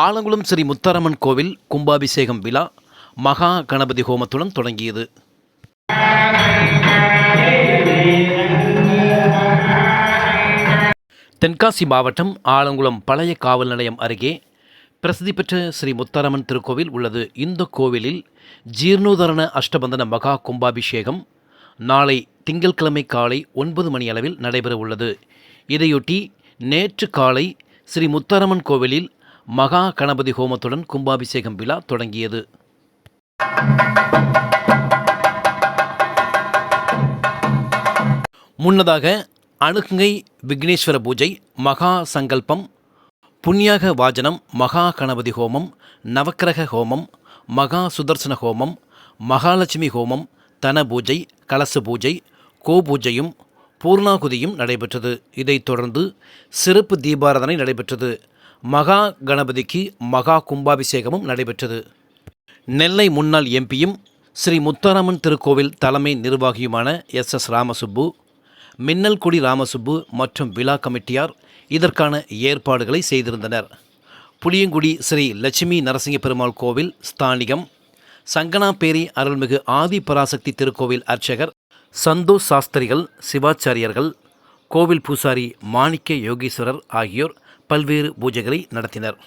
ஆலங்குளம் ஸ்ரீ முத்தாரம்மன் கோவில் கும்பாபிஷேகம் விழா மகா கணபதி ஹோமத்துடன் தொடங்கியது. தென்காசி மாவட்டம் ஆலங்குளம் பழைய காவல் நிலையம் அருகே பிரசித்தி பெற்ற ஸ்ரீ முத்தாரம்மன் திருக்கோவில் உள்ளது. இந்த கோவிலில் ஜீர்ணோதரண அஷ்டபந்தன மகா கும்பாபிஷேகம் நாளை திங்கட்கிழமை காலை ஒன்பது மணி அளவில் நடைபெற உள்ளது இதையொட்டி நேற்று காலை ஸ்ரீ முத்தாரம்மன் கோவிலில் மகா கணபதி ஹோமத்துடன் கும்பாபிஷேகம் விழா தொடங்கியது. முன்னதாக அணுகங்கை விக்னேஸ்வர பூஜை மகா சங்கல்பம் புண்ணியாக வாஜனம் மகா கணபதி ஹோமம் நவக்கிரக ஹோமம் மகா சுதர்சன ஹோமம் மகாலட்சுமி ஹோமம் தன பூஜை கலச பூஜை கோபூஜையும் பூர்ணாகுதியும் நடைபெற்றது. இதைத் தொடர்ந்து சிறப்பு தீபாராதனை நடைபெற்றது. மகா கணபதிக்கு மகா கும்பாபிஷேகமும் நடைபெற்றது. நெல்லை முன்னாள் எம்பியும் ஸ்ரீ முத்தாராமன் திருக்கோவில் தலைமை நிர்வாகியுமான எஸ் எஸ் ராமசுப்பு மின்னல்குடி ராமசுப்பு மற்றும் விழா கமிட்டியார் இதற்கான ஏற்பாடுகளை செய்திருந்தனர். புளியங்குடி ஸ்ரீ லட்சுமி நரசிங்க பெருமாள் கோவில் ஸ்தானிகம் சங்கனாப்பேரி அருள்மிகு ஆதி பராசக்தி திருக்கோவில் அர்ச்சகர் சந்தோஷ் சாஸ்திரிகள் சிவாச்சாரியர்கள் கோவில் பூசாரி மாணிக்க யோகீஸ்வரர் ஆகியோர் பல்வேறு பூஜைகளை நடத்தினர்.